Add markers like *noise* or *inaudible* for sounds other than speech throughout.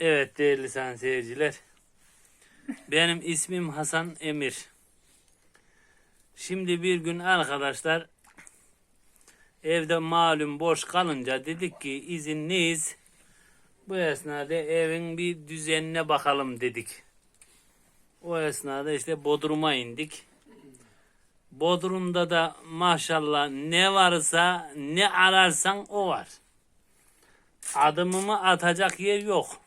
Evet değerli sayın seyirciler. Benim ismim Hasan Emir. Şimdi bir gün arkadaşlar evde malum boş kalınca dedik ki izinliyiz. Bu esnada evin bir düzenine bakalım dedik. O esnada işte Bodrum'a indik. Bodrum'da da maşallah ne varsa ne ararsan o var. Adımımı atacak yer yok.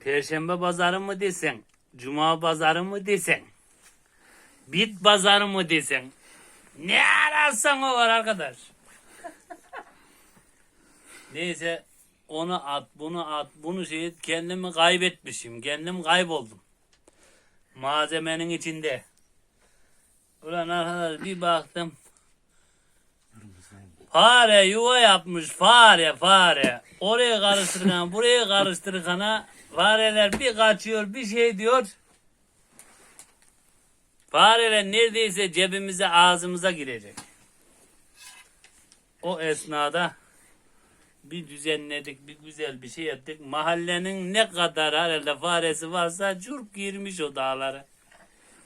Perşembe pazarı mı desen, cuma pazarı mı desen, bit pazarı mı desen, ne ararsan o var arkadaş. Neyse onu at, bunu at, bunu şey kendimi kaybetmişim, kendim kayboldum. Malzemenin içinde. Ulan arkadaş bir baktım. Fare yuva yapmış fare fare. Oraya karıştırırken *laughs* buraya karıştırırken fareler bir kaçıyor bir şey diyor. Fareler neredeyse cebimize ağzımıza girecek. O esnada bir düzenledik bir güzel bir şey yaptık. Mahallenin ne kadar herhalde faresi varsa curp girmiş o dağlara.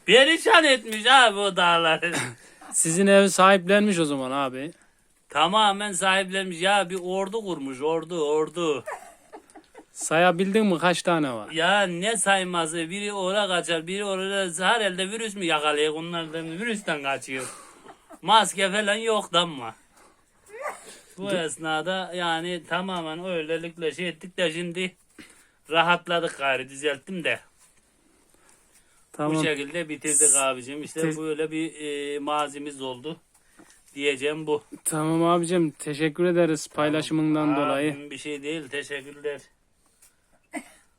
Perişan etmiş abi o dağları. *laughs* Sizin ev sahiplenmiş o zaman abi. Tamamen sahiplenmiş. Ya bir ordu kurmuş. Ordu, ordu. Sayabildin mi kaç tane var? Ya ne sayması? Biri oraya kaçar, biri oraya herhalde virüs mü yakalayacak? Onlar da virüsten kaçıyor. Maske falan yok ama. Bu esnada yani tamamen öylelikle şey ettik de şimdi rahatladık gari düzelttim de. Bu Tamam. şekilde bitirdik abicim. İşte Te- böyle bir e, mazimiz oldu. Diyeceğim bu. Tamam abicim teşekkür ederiz paylaşımından dolayı. Abim Bir şey değil. Teşekkürler.